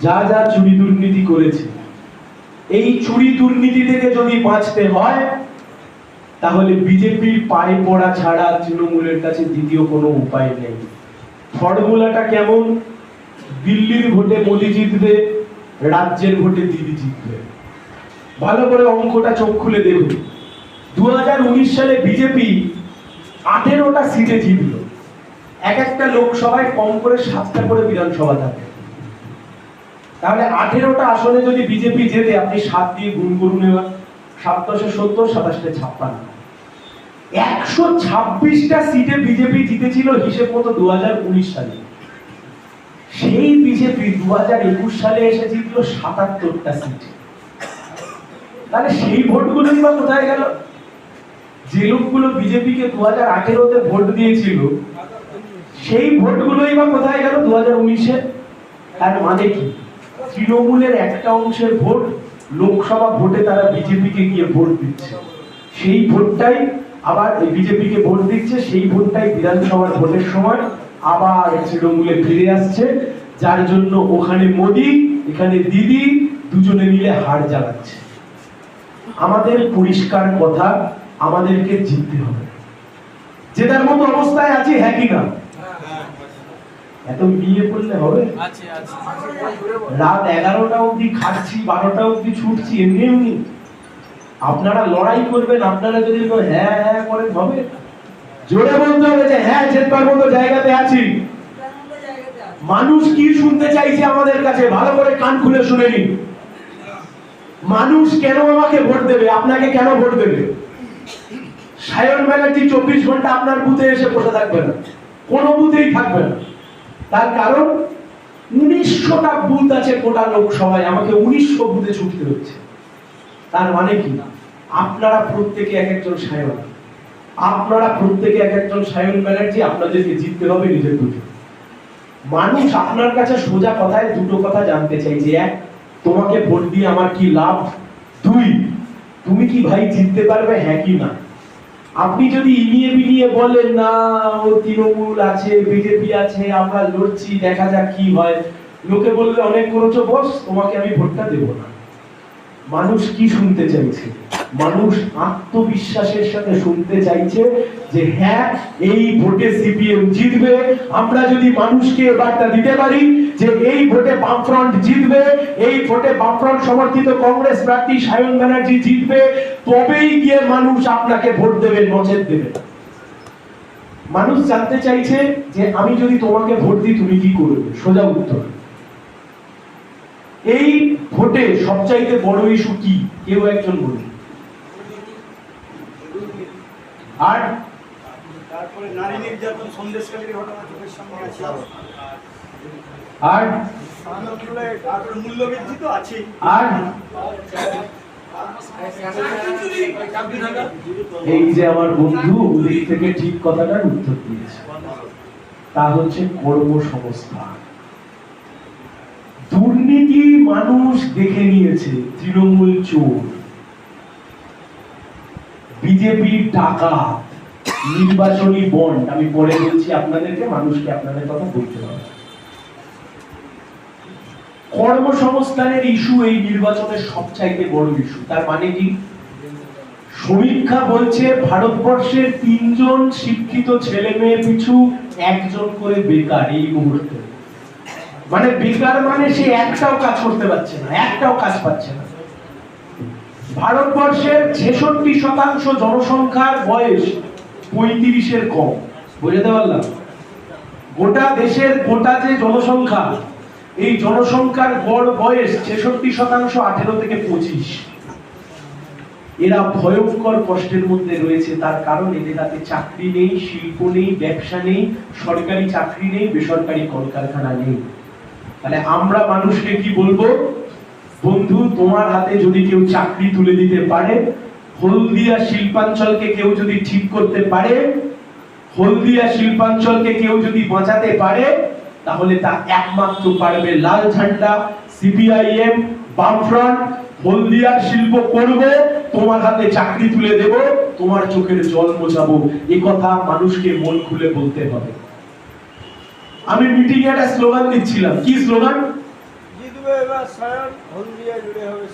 যা যা চুরি দুর্নীতি করেছে। এই চুরি দুর্নীতি থেকে যদি বাঁচতে হয়, তাহলে বিজেপির পায়ে পড়া ছাড়া তৃণমূলের কাছে দ্বিতীয় কোনো উপায় নেই। ফর্মুলাটা কেমন? দিল্লির ভোটে মোদি জিতবে, রাজ্যের ভোটে দিদি জিতবে। ভালো করে অঙ্কটা চোখ খুলে দেখুন। দু হাজার উনিশ সালে বিজেপি আঠেরোটা সিটে জিতলো। এক একটা লোকসভায় কম করে সাতটা করে বিধানসভা থাকে। তাহলে আঠেরোটা আসনে যদি বিজেপি জেতে আপনি সাত দিয়ে গুণ করুন এবার। সাত দশে সত্তর, সাতাশে ছাপ্পান্ন। একশো ছাব্বিশটা সিটে বিজেপি জিতেছিল হিসেব মতো দুহাজার উনিশ সালে। সেই বিজেপি দুই হাজার একুশ সালে এসে জিতলো সাতাত্তরটা সিটে। তাহলে সেই ভোটগুলোই বা কোথায় গেল? যে লোকগুলো বিজেপিকে দু হাজার আঠেরোতে ভোট দিয়েছিল, সেই ভোটগুলোই বা কোথায় গেল দু হাজার উনিশে? তার মানে কি? তৃণমূলের একটা অংশের ভোট লোকসভা ভোটে তারা বিজেপিকে গিয়ে ভোট দিচ্ছে। সেই ভোটটাই আবার বিজেপিকে ভোট দিচ্ছে, সেই ভোটটাই বিধানসভার ভোটের সময় আবার তৃণমূলে ফিরে আসছে। যার জন্য ওখানে মোদি, এখানে দিদি দুজনে মিলে হার জ্বালাচ্ছে। আমাদের পরিষ্কার কথা, আমাদেরকে জিততে হবে। জেতার মতো অবস্থায় আছি হ্যাঁ কি না? এত বিয়ে করলে হবে? রাত এগারোটা অবধি খাচ্ছি বারোটা অবধি ছুটছি এমনি এমনি। আপনারা লড়াই করবেন আপনারা যদি হ্যাঁ হ্যাঁ করেন হবে। জোরে বলতে হবে যে হ্যাঁ জেতবার মতো জায়গাতে আছি। মানুষ কি শুনতে চাইছে আমাদের কাছে? ভালো করে কান খুলে শুনে নিন। মানুষ কেন আমাকে ভোট দেবে? আপনাকে কেন ভোট দেবে? সায়ন ব্যানার্জি চব্বিশ ঘণ্টা আপনার বুথে এসে বসে থাকবে না কোনো বুথেই থাকবে না। তার কারণ, উনিশশোটা বুথ আছে গোটা লোকসভায়, আমাকে উনিশশো বুথে ছুটতে হচ্ছে তার মানে কি না? আপনারা প্রত্যেকে এক একজন সায়ন। আপনারা প্রত্যেকে এক একজন সায়ন ব্যানার্জি, আপনাদেরকে জিততে হবে নিজের বুথে। মানুষ আপনার কাছে সোজা কথায় দুটো কথা জানতে চাই, যে এক, তোমাকে ভোট দিয়ে আমার কি লাভ? দুই, তুমি কি ভাই জিততে পারবে? হ্যাঁ কি না? আপনি যদি ইনিয়ে বিনিয়ে বলেন, না, ও তৃণমূল আছে, বিজেপি আছে, আমরা লড়ছি, দেখা যাক কি হয়। লোকে বলবে অনেক করেছ, বস, তোমাকে আমি ভোটটা দেব না। মানুষ কি শুনতে চাইছে? মানুষ আত্মবিশ্বাসের সাথে শুনতে চাইছে যে হ্যাঁ এই ভোটে সিপিএম জিতবে। আমরা যদি মানুষকে বার্তা দিতে পারি যে এই ভোটে বামফ্রন্ট জিতবে, এই ভোটে বামফ্রন্ট সমর্থিত কংগ্রেস প্রার্থী সায়ন ব্যানার্জি জিতবে, তবেই গিয়ে মানুষ আপনাকে ভোট দেবে, নজর দেবে। মানুষ জানতে চাইছে যে আমি যদি তোমাকে ভোট দিই, তুমি কি করবে? সোজা উত্তর। এই ভোটে সবচাইতে বড় ইস্যু কি? কেউ একজন বলুন। আর? তারপরে নারী নির্যাতন সন্দেশকারীর ঘটনা চোখের সামনে আছে। আর? তারপরে তারপরে মূল্যবৃদ্ধি তো আছে আর? এই যে আমার বন্ধু ওদিক থেকে ঠিক কথাটার উত্তর দিয়েছে। তা হচ্ছে কর্মসংস্থান দুর্নীতি মানুষ দেখে নিয়েছে তৃণমূল চোর। বিজেপি টাকা, নির্বাচনী বন্ড আমি পরে বলছি আপনাদেরকে, মানুষকে আপনাদের কথা বলতে হবে। কর্মসংস্থানের ইস্যু এই নির্বাচনের সবচাইতে বড় ইস্যু তার মানে কি? সমীক্ষা বলছে ভারতবর্ষের তিনজন শিক্ষিত ছেলে মেয়ে পিছু একজন করে বেকার এই মুহূর্তে। মানে বেকার মানে সে একটাও কাজ করতে পারছে না, একটাও কাজ পাচ্ছে না। ভারতবর্ষের ছেষট্টি শতাংশ জনসংখ্যার বয়স পঁয়ত্রিশের কম। বুঝতে পারলাম? গোটা দেশের গোটা যে জনসংখ্যা, এই জনসংখ্যার গড় বয়স ছেষট্টি শতাংশ আঠেরো থেকে পঁচিশ। এরা ভয়ঙ্কর কষ্টের মধ্যে রয়েছে। তার কারণ এদের হাতে চাকরি নেই, শিল্প নেই, ব্যবসা নেই, সরকারি চাকরি নেই, বেসরকারি কলকারখানা নেই। তাহলে আমরা মানুষকে কি বলব? বন্ধু, তোমার হাতে যদি কেউ চাকরি তুলে দিতে পারে, হলদিয়া শিল্পাঞ্চলকে কেউ যদি ঠিক করতে পারে, হলদিয়া শিল্পাঞ্চলকে কেউ যদি বাঁচাতে পারে, তাহলে তা একমাত্র পারবে লাল ঝান্ডা, সিপিআইএম, বামফ্রন্ট, হলদিয়ার শিল্প করব, তোমার হাতে চাকরি তুলে দেব, তোমার চোখের জল মোছাবো। এ কথা মানুষকে মন খুলে বলতে হবে। আমি মিটিং এ একটা স্লোগান দিচ্ছিলাম। কি স্লোগান জিতবে এবার সায়ন হলদিয়া জুড়ে হবে